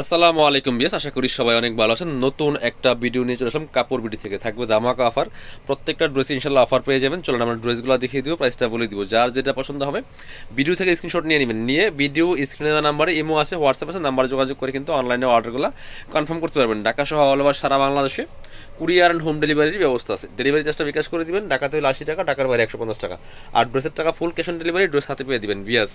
আসসালামু আলাইকুম বিয়াস আশা করি সবাই অনেক ভালো আছেন। নতুন একটা ভিডিও নিয়ে চলে আসলাম কাপড় বিডি থেকে। থাকবে দামাক অফার প্রত্যেকটা ড্রেস ইনশাল্লাহ অফার পেয়ে যাবেন। চলুন আমরা ড্রেসগুলো দেখিয়ে দিব প্রাইসটা বলে দিব। যার যেটা পছন্দ হবে ভিডিও থেকে স্ক্রিনশট নিয়ে নেবেন। নিয়ে ভিডিও স্ক্রিনে নাম্বারে ইমো আছে হোয়াটসঅ্যাপ আছে নাম্বারে যোগাযোগ করে কিন্তু অনলাইনে অর্ডারগুলো কনফার্ম করতে পারবেন। ঢাকা সহ অল ওভার সারা বাংলাদেশে। কুরিয়ার অ্যান্ড হোম ডেলিভারির ব্যবস্থা আছে। ডেলিভারি চার্জটা বিকাশ করে দিবেন ঢাকাতে হলে আশি টাকা ঢাকার বাইরে একশো পঞ্চাশ টাকা। আর ড্রেসের টাকা full cash on delivery dress হাতে পেয়ে দিবেন, বিয়াস।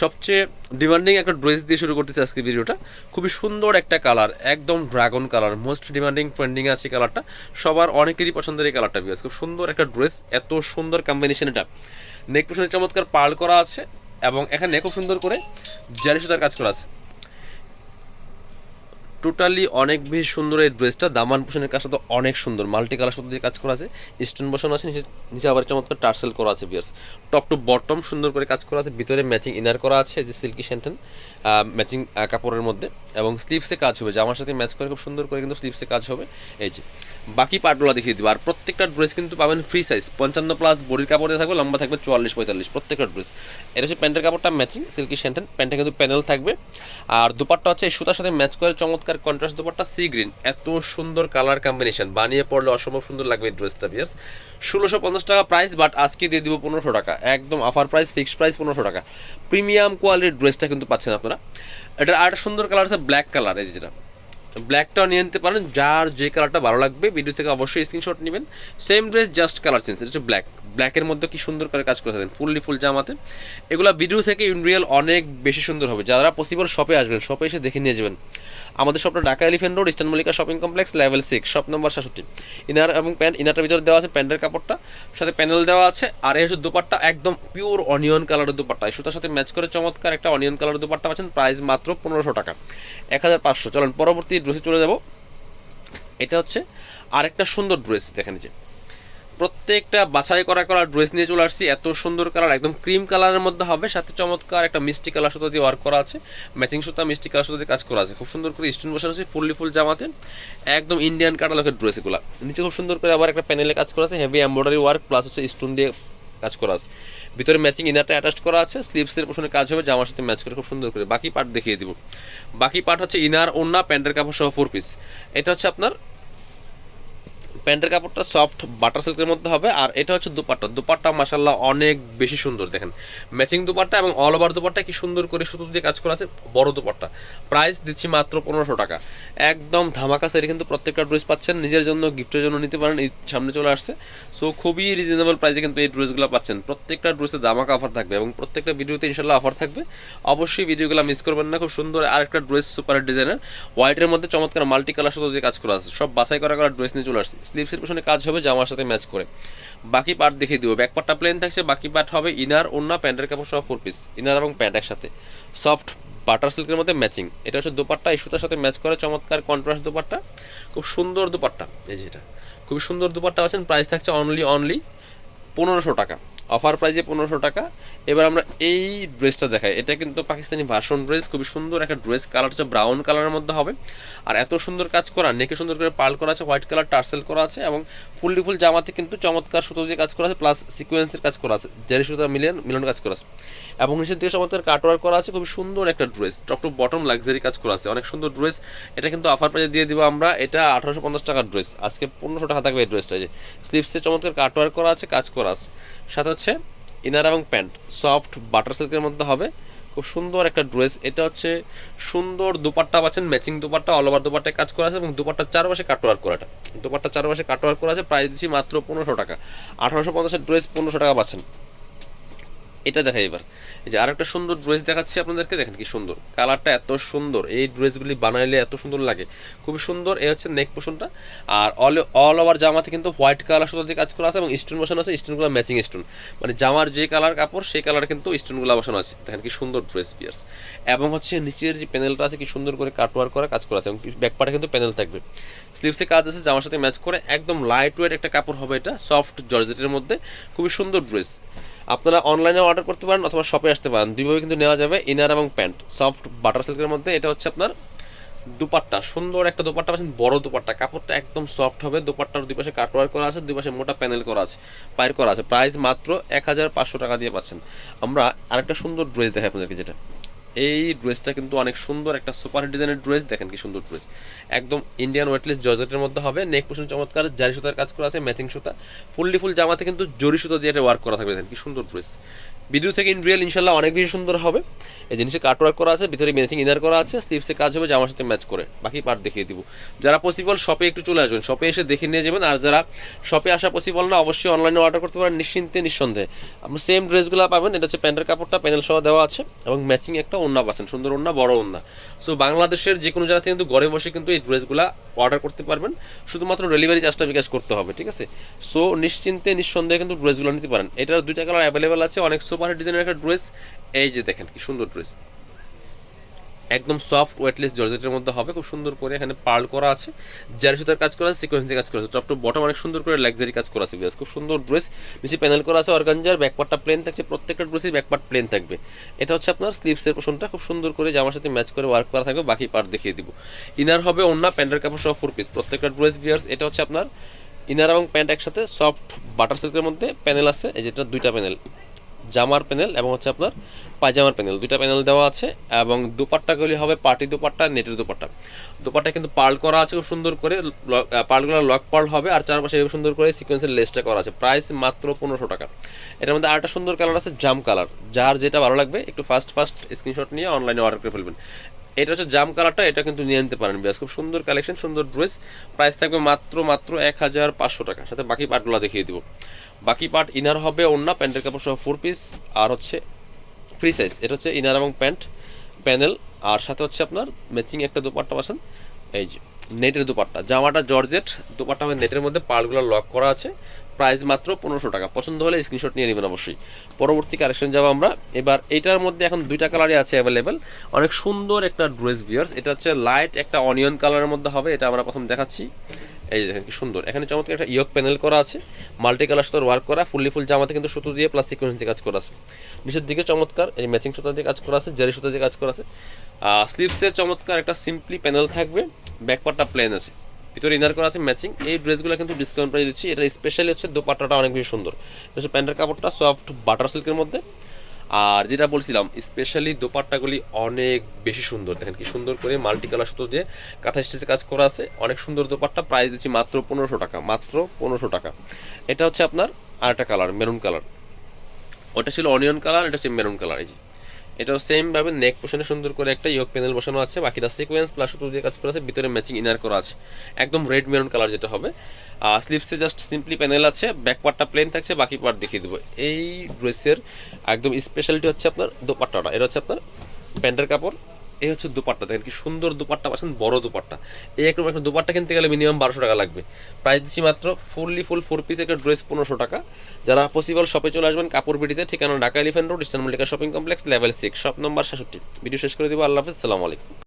সবচেয়ে ডিমান্ডিং একটা ড্রেস দিয়ে শুরু করতেছে আজকে ভিডিওটা। খুবই সুন্দর একটা কালার একদম dragon colour most demanding trending আছে কালারটা সবার অনেকেরই পছন্দের এই কালারটা বিয়াস। খুব সুন্দর একটা ড্রেস এত সুন্দর কম্বিনেশন এটা। নেক পোশনে চমৎকার পার্ল করা আছে এবং এখানে খুব সুন্দর করে জারি সুতার কাজ করা আছে। টোটালি অনেক বেশি সুন্দর এই ড্রেসটা। দামান পোষণের কাজটা তো অনেক সুন্দর। মাল্টি কালার দিয়ে কাজ করা আছে। স্টোন বসানো আছে, নিচে আবার চমৎকার টার্সেল করা আছে বিয়ার্স টপ টু বটম সুন্দর করে কাজ করা আছে। ভিতরে ম্যাচিং ইনার করা আছে যে সিল্কি শ্যান্টেন ম্যাচিং কাপড়ের মধ্যে। এবং স্লিভসে কাজ হবে। জামার সাথে ম্যাচ করে খুব সুন্দর করে কিন্তু স্লিপসে কাজ হবে। এই যে, বাকি পার্টগুলো দেখিয়ে দিব। আর প্রত্যেকটা ড্রেস কিন্তু পাবেন ফ্রি সাইজ পঞ্চান্ন প্লাস বডির কাপড় দিয়ে থাকবে, লম্বা থাকবে চুয়াল্লিশ, পঁয়তাল্লিশ। প্রত্যেকটা ড্রেস এটা হচ্ছে প্যান্টের কাপড়টা ম্যাচিং সিল্কি শ্যান্টেন প্যান্টে কিন্তু প্যানেল থাকবে। আর দুপাট্টা হচ্ছে সুতার সাথে ম্যাচ করে চমৎকার কন্ট্রাস্ট দুপাট্টা সি গ্রিন এত সুন্দর কালার কম্বিনেশন বানিয়ে পড়লে অসম্ভব সুন্দর লাগবে এই ড্রেসটা বিয়ার্স ষোলোশো পঞ্চাশ টাকা প্রাইস বাট আজকে দিয়ে দিব পনেরোশো টাকা। একদম অফার প্রাইস ফিক্সড প্রাইস পনেরোশো টাকা। প্রিমিয়াম কোয়ালিটির ড্রেসটা কিন্তু পাচ্ছেন আপনারা। এটার আরেকটা সুন্দর কালার আছে ব্ল্যাক কালার এই যেটা। ব্ল্যাকটাও নিয়ে নিতে পারেন, যার যে কালারটা ভালো লাগবে ভিডিও থেকে অবশ্যই স্ক্রিনশট নেবেন। Same dress just colour change এটা হচ্ছে ব্ল্যাক ব্ল্যাকের মধ্যে কি সুন্দর করে কাজ করে থাকেন ফুললি ফুল জামাতে। এগুলো ভিডিও থেকে ইন রিয়েল অনেক বেশি সুন্দর হবে। যারা পসিবল শপে আসবেন শপে এসে দেখে নিয়ে যাবেন। আমাদের শপটা Dhaka Elephant Road Eastern Mallika shopping complex level six shop নম্বর সাতষট্টি। ইনার এবং প্যান্ট ইনারটার ভিতরে দেওয়া আছে প্যান্টের কাপড়টা। সাথে প্যানেল দেওয়া আছে, আর এই হচ্ছে দুপাট্টা একদম পিওর অনিয়ন কালারের দুপাট্টা। এই সুতার সাথে ম্যাচ করে চমৎকার একটা অনিয়ন কালারের দুপাট্টা পাচ্ছেন প্রাইস মাত্র পনেরোশো টাকা। এক হাজার পাঁচশো। চলেন, পরবর্তী ড্রেসে চলে যাব। এটা হচ্ছে আরেকটা সুন্দর ড্রেস দেখেন যে। প্রত্যেকটা বাছাই করা করা ড্রেস নিয়ে চলে আসছি। এত সুন্দর কালার একদম ক্রিম কালারের মধ্যে হবে, সাথে চমৎকার একটা মিষ্টি কালার সুতো দিয়ে ওয়ার্ক করা আছে। ম্যাচিং সুতা, মিষ্টি কালার সুতো দিয়ে কাজ করা আছে। খুব সুন্দর করে স্টোন বসানো আছে, ফুললি ফুল জামাতে। একদম ইন্ডিয়ান কাটালকের ড্রেস এগুলো। নিচে খুব সুন্দর করে আবার একটা প্যানেলে কাজ করা আছে হেভি এমব্রয়ডারি ওয়ার্ক প্লাস হচ্ছে স্টোন দিয়ে কাজ করা আছে। ভিতরে ম্যাচিং ইনারটা অ্যাটাচ করা আছে স্লিভসের পোষণে কাজ হবে, জামার সাথে ম্যাচ করে খুব সুন্দর করে। বাকি পার্ট দেখিয়ে দিব। বাকি পার্ট হচ্ছে ইনার ওন্না প্যান্টের কাপড় সহ ফোর পিস এটা হচ্ছে আপনার প্যান্টের কাপড়টা সফট বাটার সিল্কের মধ্যে হবে, আর এটা হচ্ছে দুপাট্টা। দুপাট্টা মাসাল্লাহ অনেক বেশি সুন্দর, দেখেন। ম্যাচিং দুপাট্টা এবং অল ওভার দুপাট্টা, কি সুন্দর করে সুতো দিয়ে কাজ করা আছে, বড় দুপাট্টা। প্রাইস দিচ্ছি মাত্র পনেরোশো টাকা। একদম ধামাকা সেরে কিন্তু প্রত্যেকটা ড্রেস পাচ্ছেন, নিজের জন্য গিফটের জন্য নিতে পারেন, এই সামনে চলে আসছে। সো খুবই রিজনেবল প্রাইসে কিন্তু এই ড্রেসগুলো পাচ্ছেন। প্রত্যেকটা ড্রেসে ধামাকা অফার থাকবে এবং প্রত্যেকটা ভিডিওতে ইনশাল্লাহ অফার থাকবে। অবশ্যই ভিডিওগুলো মিস করবেন না, খুব সুন্দর আরেকটা ড্রেস সুপার ডিজাইনের হোয়াইটের মধ্যে চমৎকার মাল্টি কালার সুতো দিয়ে কাজ করা আছে। সব বাছাই করা করা ড্রেস নিয়ে চলে আসছে। স্লিভসের পিছনে কাজ হবে, জামার সাথে ম্যাচ করে। বাকি পার্ট দেখিয়ে দিব। ব্যাক পার্টটা প্লেন থাকছে, বাকি পার্ট হবে ইনার ওন্না প্যান্টের কাপড় সহ ফোর পিস ইনার এবং প্যান্ট একসাথে। সফট বাটার সিল্কের মধ্যে ম্যাচিং এটা হচ্ছে দোপাট্টা, এই সুতার সাথে ম্যাচ করে চমৎকার কন্ট্রাস্ট দোপাট্টা। খুব সুন্দর দোপাট্টা, এই যে এটা। খুবই সুন্দর দুপাট্টা আছেন প্রাইস থাকছে অনলি অনলি পনেরোশো টাকা। অফার প্রাইজে পনেরোশো টাকা। এবার আমরা এই ড্রেসটা দেখাই। এটা কিন্তু পাকিস্তানি ভার্সন ড্রেস খুবই সুন্দর একটা ড্রেস কালার হচ্ছে ব্রাউন কালারের মধ্যে হবে। আর এত সুন্দর কাজ করা, নেকে সুন্দর করে পাল করা আছে হোয়াইট কালার টার্সেল করা আছে এবং ফুললি ফুল জামাতে কিন্তু চমৎকার সুতো দিয়ে কাজ করা আছে প্লাস সিকোয়েন্সের কাজ করা আছে। জেরি সুতো, মিলিয়ন, মিলন কাজ করা আছে। এবং নিচের দিকে চমৎকার কাটওয়ার করা আছে, খুবই সুন্দর একটা dress top to bottom luxury কাজ করা আছে। অনেক সুন্দর ড্রেস এটা কিন্তু অফার প্রাইজে দিয়ে দিব আমরা। এটা আঠারোশো পঞ্চাশ টাকার ড্রেস আজকে পনেরোশো টাকা থাকবে এই ড্রেসটা যে। স্লিপসে চমৎকার কাটওয়ার করা আছে, কাজ করা আছে। সাথে হচ্ছে ইনার এবং প্যান্ট সফট বাটার সিল্কের মধ্যে হবে। খুব সুন্দর একটা ড্রেস এটা হচ্ছে সুন্দর দুপাট্টা পাচ্ছেন ম্যাচিং দুপাট্টা অল ওভার দুপাট্টায় কাজ করা আছে এবং দুপাট্টার চারপাশে কাটোয়ার করা এটা। দুপাট্টার চারপাশে কাটোয়ার করা আছে প্রাইস দিচ্ছি মাত্র পনেরোশো টাকা। আঠারোশো পঞ্চাশের ড্রেস পনেরোশো টাকা পাচ্ছেন। এটা দেখাই এবার এই যে আরেকটা সুন্দর ড্রেস দেখাচ্ছি আপনাদেরকে, দেখেন কি সুন্দর। কালারটা এত সুন্দর, এই ড্রেসগুলি বানাইলে এত সুন্দর লাগে। খুবই সুন্দর এ হচ্ছে নেক পোষণটা আর অল অল ওভার জামাতে কিন্তু হোয়াইট কালার সুতো দিয়ে কাজ করা আছে এবং স্টোন বসানো আছে স্টোনগুলো ম্যাচিং স্টোন মানে জামার যে কালার কাপড়, সেই কালার কিন্তু স্টোনগুলো বসানো আছে। দেখেন কি সুন্দর ড্রেস পিয়ার্স এবং হচ্ছে নিচের যে প্যানেলটা আছে, কি সুন্দর করে কাটওয়ার করা, কাজ করা আছে। এবং ব্যাকপার্টে কিন্তু প্যানেল থাকবে। স্লিভসে কাজ আছে, জামার সাথে ম্যাচ করে, একদম লাইট ওয়েট একটা কাপড় হবে এটা সফট জর্জেটের মধ্যে। খুবই সুন্দর ড্রেস আপনারা অনলাইনে অর্ডার করতে পারেন অথবা শপে আসতে পারেন। দুইভাবে কিন্তু নেওয়া যাবে ইনার এবং প্যান্ট সফট বাটার সিল্কের মধ্যে এটা হচ্ছে আপনার দুপাট্টা। সুন্দর একটা দুপাট্টা পাচ্ছেন, বড় দুপাট্টা। কাপড়টা একদম সফট হবে, দুপাট্টার দুই পাশে কাটওয়ার করা আছে দুই পাশে মোটা প্যানেল করা আছে, পায়ের করা আছে। প্রাইস মাত্র এক হাজার পাঁচশো টাকা দিয়ে পাচ্ছেন। আমরা আরেকটা সুন্দর ড্রেস দেখাই আপনাদেরকে যেটা। এই ড্রেসটা কিন্তু অনেক সুন্দর, একটা সুপার ডিজাইনের ড্রেস, দেখেন কি সুন্দর ড্রেস। একদম ইন্ডিয়ান ওয়েটলেস জর্জেটের মধ্যে হবে নেক পোষণ চমৎকার, জারি সুতার কাজ করা আছে ম্যাচিং সুতা। ফুললি ফুল জামাতে কিন্তু জরি সুতা দিয়ে ওয়ার্ক করা থাকবে, দেখেন কি সুন্দর ড্রেস। ভিডিও থেকে ইন রিয়েল ইনশাল্লাহ অনেক বেশি সুন্দর হবে। এই জিনিসে কাট ওয়ার্ক করা আছে, ভিতরে ম্যাচিং ইনার করা আছে স্লিপসে কাজ হবে, জামার সাথে ম্যাচ করে। বাকি পার্ট দেখিয়ে দিব। যারা পসিবল শপে একটু চলে আসবেন। শপে এসে দেখে নিয়ে যাবেন, আর যারা শপে আসা পসিবল না, অবশ্যই অনলাইনে অর্ডার করতে পারেন, নিশ্চিন্তে, নিঃসন্দেহে। আপনি সেম ড্রেসগুলো পাবেন, এটা হচ্ছে প্যান্টের কাপড়টা প্যানেল সহ দেওয়া আছে, এবং ম্যাচিং একটা ওন্না পাচ্ছেন, সুন্দর ওন্না বড় ওন্না সো বাংলাদেশের যে কোনো জায়গা কিন্তু ঘরে বসে কিন্তু এই ড্রেসগুলো অর্ডার করতে পারবেন। শুধুমাত্র ডেলিভারি চার্জটা বিকাশ করতে হবে, ঠিক আছে? সো নিশ্চিন্তে, নিঃসন্দেহে কিন্তু ড্রেসগুলো নিতে পারেন। এটার দুইটা কালার অ্যাভেলেবেল আছে। অনেক সুপার ডিজাইনের একটা ড্রেস এই যে দেখেন, কি সুন্দর ড্রেস একদম সফট ওয়েটলেস জর্জেটের মধ্যে হবে। খুব সুন্দর করে এখানে পার্ল করা আছে। জারি সুতার কাজ করা আছে সিকোয়েন্স দিয়ে কাজ করা আছে। টপ টু বটম অনেক সুন্দর করে লাক্সারি কাজ করা আছে খুব সুন্দর ড্রেস নিচে প্যানেল করা আছে অর্গানজার ব্যাকপার্টটা প্লেন থাকছে। প্রত্যেকটা ড্রেসের ব্যাকপার্ট প্লেন থাকবে। এটা হচ্ছে আপনার স্লিভসের পোষণটা খুব সুন্দর করে জামার সাথে ম্যাচ করে ওয়ার্ক করা থাকবে। বাকি পার্ট দেখিয়ে দিব। ইনার হবে অন্য প্যান্টের কাপড় সহ ফোর পিস প্রত্যেকটা ড্রেস বিয়ার্স এটা হচ্ছে আপনার ইনার এবং প্যান্ট একসাথে সফট বাটার সিল্কের মধ্যে প্যানেল আছে। এই যেটা দুইটা প্যানেল জামার প্যানেল এবং হচ্ছে আপনার পায়জামার প্যানেল। দুইটা প্যানেল দেওয়া আছে এবং দুপাট্টাগুলি হবে পার্টি দুপাট্টা, নেটের দুপাট্টা। দুপাট্টা কিন্তু পার্ল করা আছে খুব সুন্দর করে। পার্লগুলো লক পার্ল হবে আর চারপাশে সুন্দর করে সিকোয়েন্সের লেসটা করা আছে। প্রাইস মাত্র পনেরোশো টাকা। এটার মধ্যে আরেকটা সুন্দর কালার আছে, জাম কালার যার যেটা ভালো লাগবে, একটু ফার্স্ট ফার্স্ট স্ক্রিনশট নিয়ে অনলাইনে অর্ডার করে ফেলবেন। এটা হচ্ছে জাম কালারটা এটা কিন্তু নিয়ে নিতে পারেন বেশ খুব সুন্দর কালেকশন সুন্দর ড্রেস প্রাইস থাকবে মাত্র মাত্র এক হাজার পাঁচশো টাকা। সাথে বাকি পার্টগুলো দেখিয়ে দিব। বাকি পার্ট ইনার হবে অন্য প্যান্টের কাপড় সহ ফোর পিস আর হচ্ছে ফ্রি সাইজ এটা হচ্ছে ইনার এবং প্যান্ট প্যানেল আর সাথে হচ্ছে আপনার ম্যাচিং একটা দুপাট্টা পাচ্ছেন, এই যে নেটের দুপাট্টা। জামাটা জর্জেট, দুপাট্টা হবে নেটের মধ্যে পার্টগুলো লক করা আছে প্রাইস মাত্র পনেরোশো টাকা। পছন্দ হলে স্ক্রিনশট নিয়ে নেবেন অবশ্যই। পরবর্তী কালেকশন যাব আমরা। এবার এটার মধ্যে এখন দুইটা কালারই আছে অ্যাভেলেবেল অনেক সুন্দর একটা ড্রেস বিয়ার্স এটা হচ্ছে লাইট একটা অনিয়ন কালারের মধ্যে হবে, এটা আমরা প্রথম দেখাচ্ছি। এই দেখেন কি সুন্দর। এখানে চমৎকার একটা ইয়ক প্যানেল করা আছে। মাল্টি কালার সুতোর ওয়ার্ক করা, ফুললি ফুল জামাতে কিন্তু সুতো দিয়ে প্লাস সিকোয়েন্স দিয়ে কাজ করা আছে। নিচের দিকে চমৎকার এই ম্যাচিং সুতো দিয়ে কাজ করা আছে জারি সুতো দিয়ে কাজ করা আছে। স্লিপসের চমৎকার একটা সিম্পলি প্যানেল থাকবে। ব্যাকপার্টটা প্লেন আছে। ভিতরে ইনার করা আছে ম্যাচিং এই ড্রেসগুলো কিন্তু ডিসকাউন্ট প্রাইস দিচ্ছি। এটা স্পেশালি হচ্ছে দোপাট্টাটা অনেক বেশি সুন্দর। প্যান্টের কাপড়টা সফট বাটার সিল্কের মধ্যে। আর যেটা বলছিলাম স্পেশালি দোপাট্টাগুলি অনেক বেশি সুন্দর। দেখেন কি সুন্দর করে মাল্টি কালার সুতো দিয়ে কাঁথা স্টেজে কাজ করা আছে। অনেক সুন্দর দোপাট্টা প্রাইস দিচ্ছি মাত্র পনেরোশো টাকা, মাত্র পনেরোশো টাকা। এটা হচ্ছে আপনার আরেকটা কালার মেরুন কালার ওটা ছিল অনিয়ন কালার এটা হচ্ছে মেরুন কালার এই যে। এটাও সেমভাবে নেক পোশনে সুন্দর করে একটা ইয়ক প্যানেল বসানো আছে। বাকিটা সিকোয়েন্স প্লাস সুতো দিয়ে কাজ করা আছে, ভিতরে ম্যাচিং ইনার করা আছে। একদম রেড মেরুন কালার যেটা হবে। স্লিপসে জাস্ট সিম্পলি প্যানেল আছে ব্যাক পার্টটা প্লেন থাকছে, বাকি পার্ট দেখিয়ে দেবো। এই ড্রেসের একদম স্পেশালিটি হচ্ছে আপনার দোপাট্টাটা। এটা হচ্ছে আপনার প্যান্টের কাপড়, এই হচ্ছে দুপাট্টা। দেখেন কি সুন্দর দুপাট্টা, পাচ্ছেন বড় দুপাট্টা। এই একরকম একটা দুপাট্টা কিনতে গেলে মিনিমাম বারোশো টাকা লাগবে। প্রাইস দিচ্ছি মাত্র ফুললি ফুল ফোর পিস একটা ড্রেস পনেরোশো টাকা। যারা পসিবল শপে চলে আসবেন, কাপড় বিটিতে, ঠিকানা Dhaka elephant road eastern Mallika shopping complex level six shop number সাতষট্টি ভিডিও শেষ করে দিব, আল্লাহ হাফিজ, সালাম আলাইকুম।